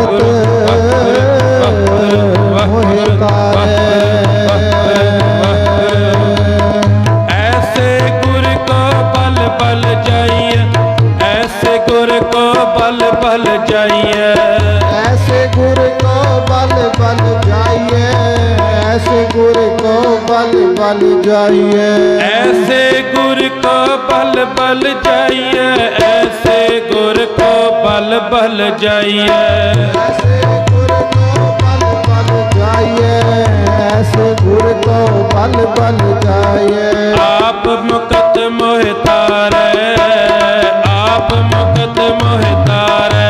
भगत ऐसे गुर को पल पल जाइए ऐसे गुर को पल पल जाइए। ऐसे गुर को पल पल जाइए ऐसे गुर को पल पल जाइए। ऐसे गुर को पल पल जाइए ऐसे ਪਲ ਪਲ ਜਾਈਏ। ਐਸੇ ਗੁਰ ਤੋਂ ਪਲ ਪਲ ਜਾਈਏ ਐਸੇ ਗੁਰ ਤੋਂ ਪਲ ਪਲ ਜਾਈਏ। ਆਪ ਮੁਕਤ ਮੋਹਿਤਾਰੇ ਆਪ ਮੁਕਤ ਮੋਹਿਤਾਰੇ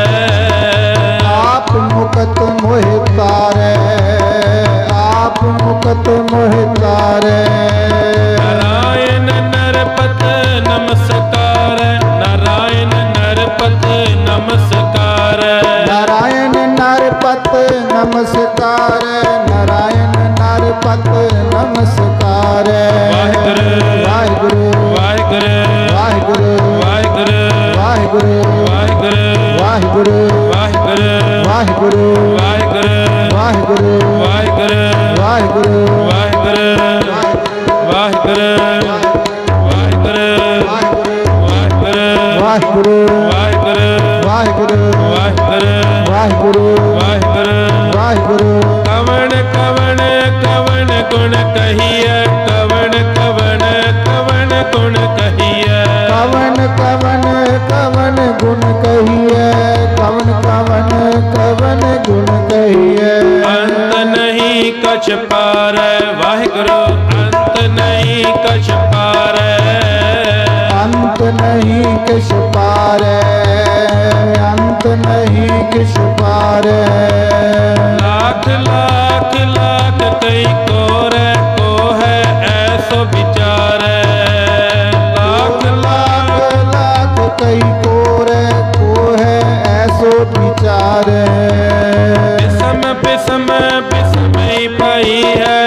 ਆਪ ਮੁਕਤ ਮੋਹਿਤਾਰੇ ਆਪ ਮੁਕਤ ਮੋਹਿਤਾਰੇ ਨਮਸਕਾਰ ਨਾਰਾਇਣ ਨਰ ਪਤ ਨਮਸਕਾਰ ਵਾਹਿਗੁਰੂ ਵਾਹਿਗੁਰੂ ਵਾਹਿਗੁਰੂ ਵਾਹਿਗੁਰੂ ਵਾਹਿਗੁਰੂ ਵਾਹਿਗੁਰੂ ਵਾਹਿਗੁਰੂ ਵਾਹਿਗੁਰੂ ਵਾਹਿਗੁਰੂ ਵਾਹਿਗੁਰੂ ਵਾਹਿਗੁਰੂ ਵਾਹਿਗੁਰੂ ਵਾਹਿਗੁਰੂ ਵਾਹਿਗੁਰੂ ਵਾਹਿਗੁਰੂ ਵਾਹਿਗੁਰੂ ਵਾਹਿਗੁਰੂ वाहिगुरु। कवन कवन कवन गुण कहिए कवन कवन कवन गुण कहिए कवन कवन कवन गुण कहिए कवन कवन कवन गुण कहिए अंत नहीं कछ पार वाहिगुरु अंत नहीं कछ नहीं किस पार अंत नहीं किस पार लाख लाख लाख कई कोर को है ऐसो विचार लाख लाख लाख कई कोर को है ऐसो विचार विषम विषम विषम ही पाई है।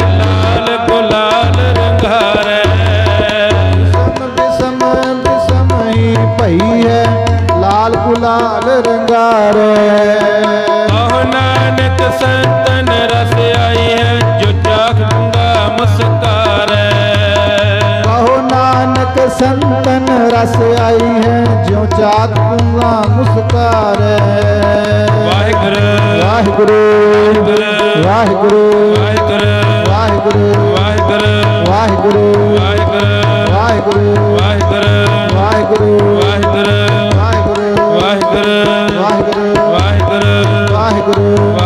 ਸੰਤਨ ਰਸ ਆਈ ਹੈ ਜੋ ਚਾਖ ਡੂੰਗਾ ਮੁਸਕਾਰੈ ਕਹੋ ਨਾਨਕ ਸੰਤਨ ਰਸ ਆਈ ਹੈ ਜਿਉ ਚਾਕ ਪੂਆ ਮੁਸਕਾਰੇ ਵਾਹਿਗੁਰੂ ਵਾਹਿਗੁਰੂ ਵਾਹਿਗੁਰੂ ਵਾਹਿਗੁਰੂ ਵਾਹਿਗੁਰੂ ਵਾਹਿਗੁਰੂ ਵਾਹਿਗੁਰੂ ਵਾਹਿਗੁਰੂ ਵਾਹਿਗੁਰੂ ਵਾਹਿਗੁਰੂ ਵਾਹਿਗੁਰੂ ਵਾਹਿਗੁਰੂ ਵਾਹਿਗੁਰੂ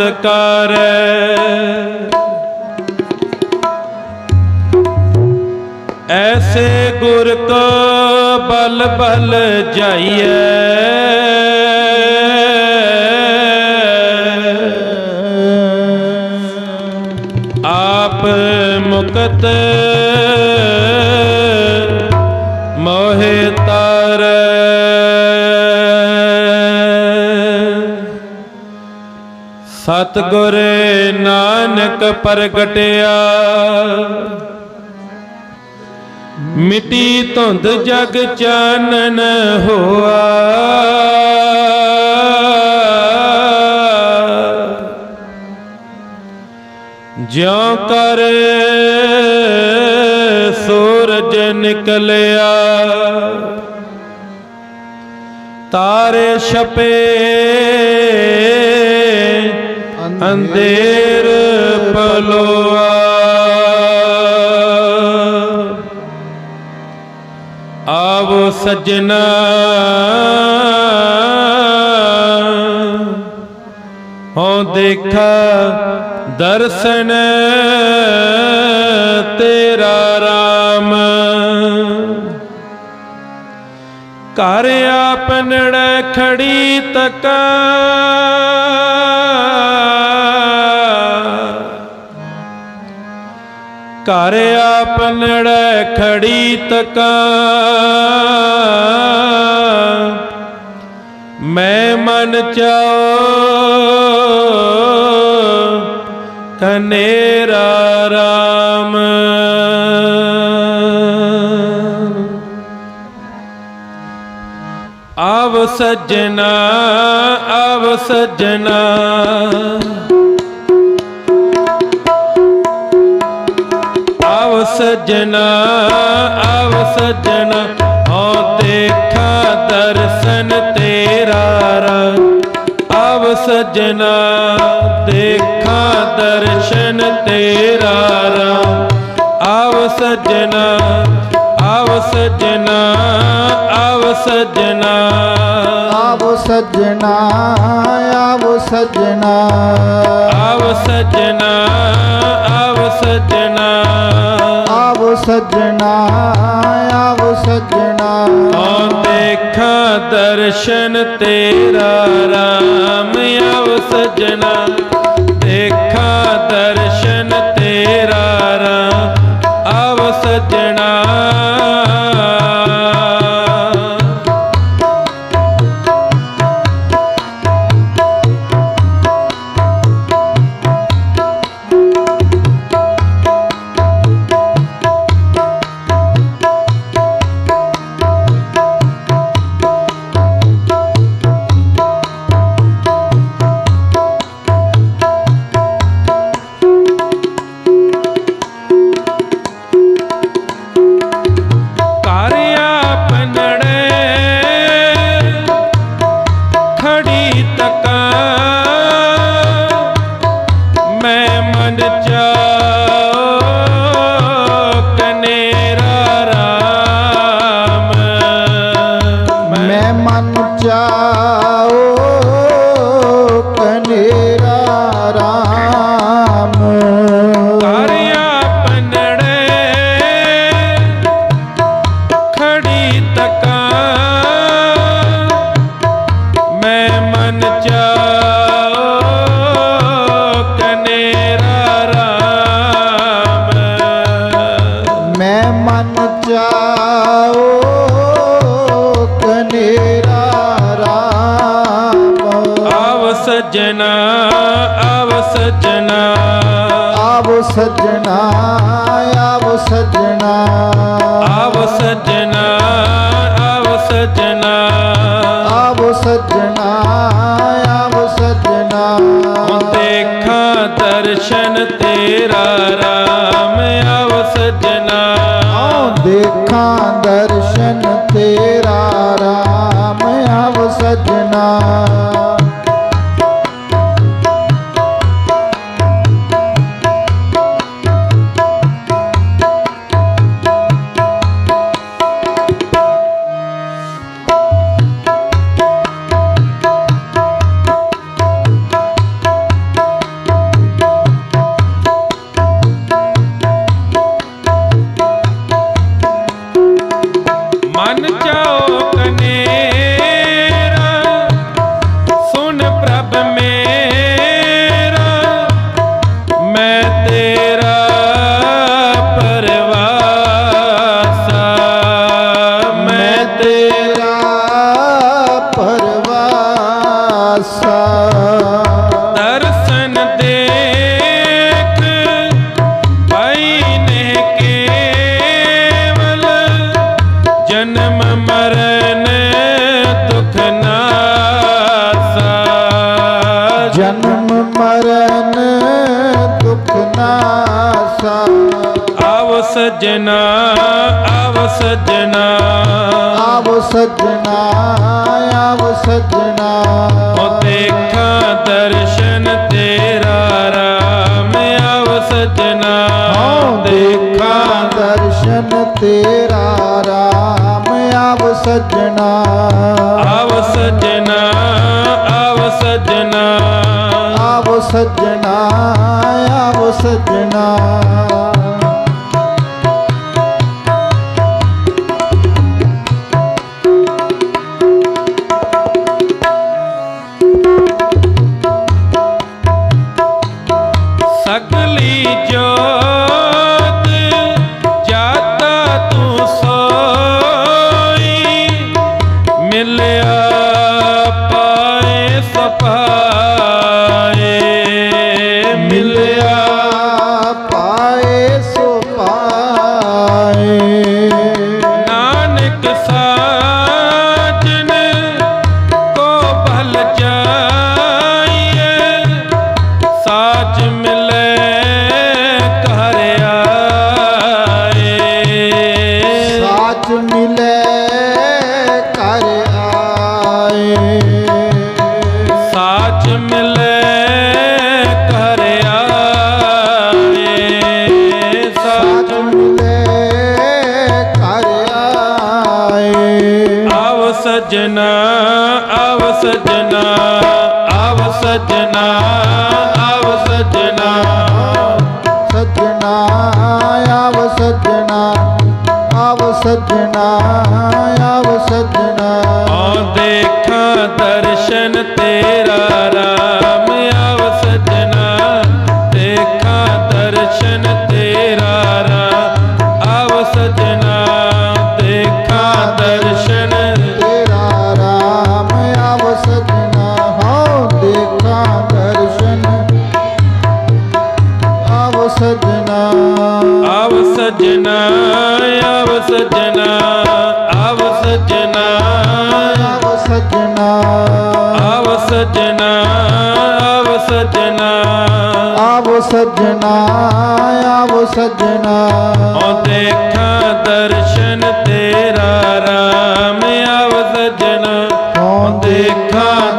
ਨਮਸਕਾਰੈ ਐਸੇ ਗੁਰ ਕੋ ਬਲ ਬਲ ਜਾਈਐ। ਆਪ ਮੁਕਤ ਮੋਹਿ ਤਾਰੈ। ਸਤਿਗੁਰ ਨਾਨਕ ਪ੍ਰਗਟਿਆ। ਮਿੱਟੀ ਧੁੰਦ ਜਗ ਚਾਨਣ ਹੋਆ। ਜਿਉ ਕਰ ਸੂਰਜ ਨਿਕਲਿਆ। ਤਾਰੇ ਛਪੇ ਅੰਧੇਰ ਪਲੋਆ। ਆਵੋ ਸੱਜਣਾ। ਹੋ ਦੇਖਾ ਦਰਸ਼ਨ ਤੇਰਾ ਰਾਮ। ਘਰ ਆਪਨੜ ਖੜੀ ਤਕਾ। ਘਰ ਆਪਨੜ ਖੜੀ ਤਕਾ। ਮੈਂ ਮਨ ਚਾਓ ਕਨੇਰਾ ਰਾਮ। ਆਵ ਸੱਜਣਾ ਆਵ ਸੱਜਣਾ। ਸਜਣਾ ਆਵ ਸਜਣਾ ਹੋ ਦੇਖਾ ਦਰਸ਼ਨ ਤੇਰਾ ਰੰਗ ਆਵ ਸਜਣਾ ਦੇਖਾ ਦਰਸ਼ਨ ਤੇਰਾ ਰੰਗ ਆਵ ਸਜਣਾ ਆਵ ਸਜਣਾ ਆਵ ਸਜਣਾ। ਆਵੋ ਸੱਜਣਾ ਆਵੋ ਸੱਜਣਾ। ਆਵ ਸਜਣਾ ਆਵ ਸਜਣਾ। ਸੱਜਣਾ ਆਵੋ ਸੱਜਣਾ। ਓ ਦੇਖਾਂ ਦਰਸ਼ਨ ਤੇਰਾ ਰਾਮ ਆਵ ਸਜਣਾ। ਚਾਓ ਕਨੇਰਾ ਰਾਮ। ਆਵ ਸਜਣਾ ਆਵ ਸਜਣਾ। ਆਵੋ ਸੱਜਣਾ ਆਵੋ ਸੱਜਣਾ। ਆਵ ਸਜਣਾ ਆਵ ਸਜਣਾ। ਆਵੋ ਸੱਜਣਾ ਆਵੋ ਸੱਜਣਾ। ਹੁਣ ਦੇਖਾਂ ਦਰਸ਼ਨ ਤੇਰਾ। ਦੇਖਾਂ ਦਰਸ਼ਨ ਤੇਰਾ ਰਾਮ ਆਵ ਸਜਣਾ। ਸਜਣਾ ਆਵ ਸਜਣਾ। ਆਵੋ ਸੱਜਣਾ ਆਵੋ ਸੱਜਣਾ। ਉਹ ਦੇਖਾਂ ਦਰਸ਼ਨ ਤੇਰਾ ਰਾਮ ਆਵ ਸਜਣਾ। ਆਓ ਦੇਖਾਂ ਦਰਸ਼ਨ ਤੇਰਾ ਰਾਮ ਆਵ ਸੱਜਣਾ। ਆਵ ਸਜਣਾ ਆਵ ਸਜਣਾ। ਆਵੋ ਸੱਜਣਾ ਆਵੋ ਸੱਜਣਾ। ਸੱਜਣਾ ਆਵੋ ਸੱਜਣਾ। ਓ ਦੇਖਾਂ ਦਰਸ਼ਨ ਤੇਰਾ ਰਾਮ ਆਵ ਸੱਜਣਾ। ਓ ਦੇਖਾਂ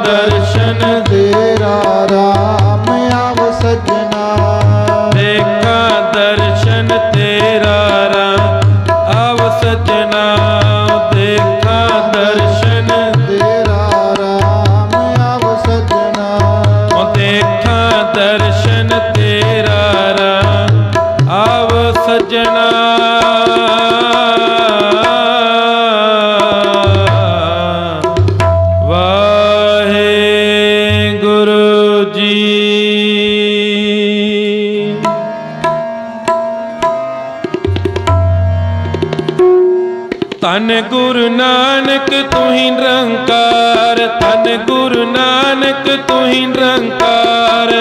ਨਾਨਕ ਤੂੰ ਹੀ ਨਿਰੰਕਾਰ, ਧੰਨ ਗੁਰੂ ਨਾਨਕ ਤੂੰ ਹੀ ਨਿਰੰਕਾਰ।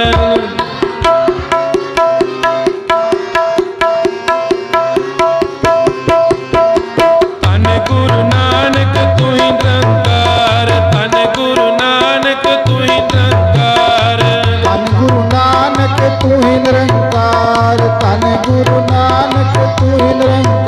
ਤੂੰ ਹੀ ਨਿਰੰਕਾਰ, ਧੰਨ ਗੁਰੂ ਨਾਨਕ ਤੂੰ ਹੀ ਨਿਰੰਕਾਰ।